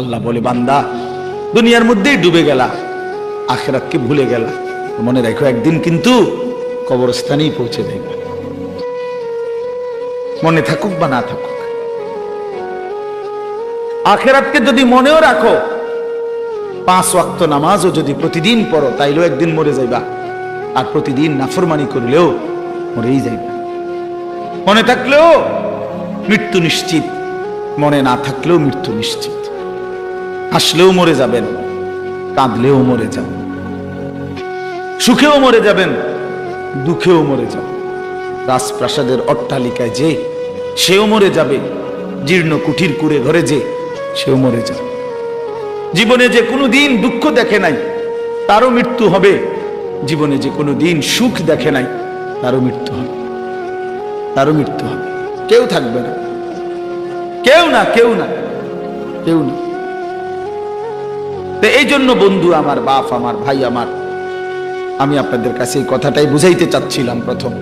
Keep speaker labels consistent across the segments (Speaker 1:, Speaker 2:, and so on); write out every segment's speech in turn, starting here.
Speaker 1: আল্লাহ বলে, বান্দা, দুনিয়ার মধ্যেই ডুবে গেলা, আখেরাতকে ভুলে গেলা। মনে রাখো, একদিন কিন্তু কবরস্থানেই পৌঁছে দেখবে মনে থাকুক বা না থাকুক, আখেরাতকে যদি মনেও রাখো, পাঁচ ওয়াক্ত নামাজও যদি প্রতিদিন পড়ো, তাইলেও একদিন মরে যাইবা, আর প্রতিদিন নাফরমানি করলেও মরেই যাইবা। মনে থাকলেও মৃত্যু নিশ্চিত, মনে না থাকলেও মৃত্যু নিশ্চিত। হাসলেও মরে যাবেন, কাঁদলেও মরে যাবেন সুখেও মরে যাবেন, দুঃখেও মরে যাবেন রাজপ্রাসাদের অট্টালিকায় যে সেও মরে যাবে, জীর্ণ কুঠির কুড়ে ঘরে যে সেও মরে যাবে। জীবনে যে কোনো দিন দুঃখ দেখে নাই, তারও মৃত্যু হবে। জীবনে যে কোনো দিন সুখ দেখে নাই, তারও মৃত্যু হবে। তারও মৃত্যু হবে। কেউ থাকবে না। কেউ না কেউ না কেউ না। তো এই জন্য বন্ধু, আমার বাপ, আমার ভাই, আমার, আমি আপনাদের কাছে এই কথাটাই বুঝাইতে চাচ্ছিলাম প্রথম।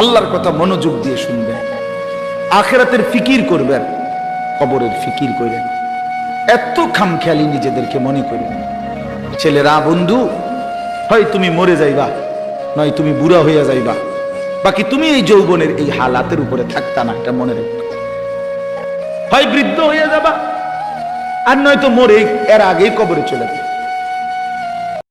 Speaker 1: আল্লাহর কথা মনোযোগ দিয়ে শুনবেন। আখেরাতের ফিকির করবেন, কবরের ফিকির করবেন এত খামখেয়ালি নিজেদেরকে মনে করি ছেলেরা, বন্ধু, হয় তুমি মরে যাইবা, নয় তুমি বুড়া হইয়া যাইবা। বাকি তুমি এই যৌবনের এই হালাতের উপরে থাকতা না, এটা মনে রেখো। হয় বৃদ্ধ হইয়া যাবা আর নয়তো মরে এর আগেই কবরে চলে যাবে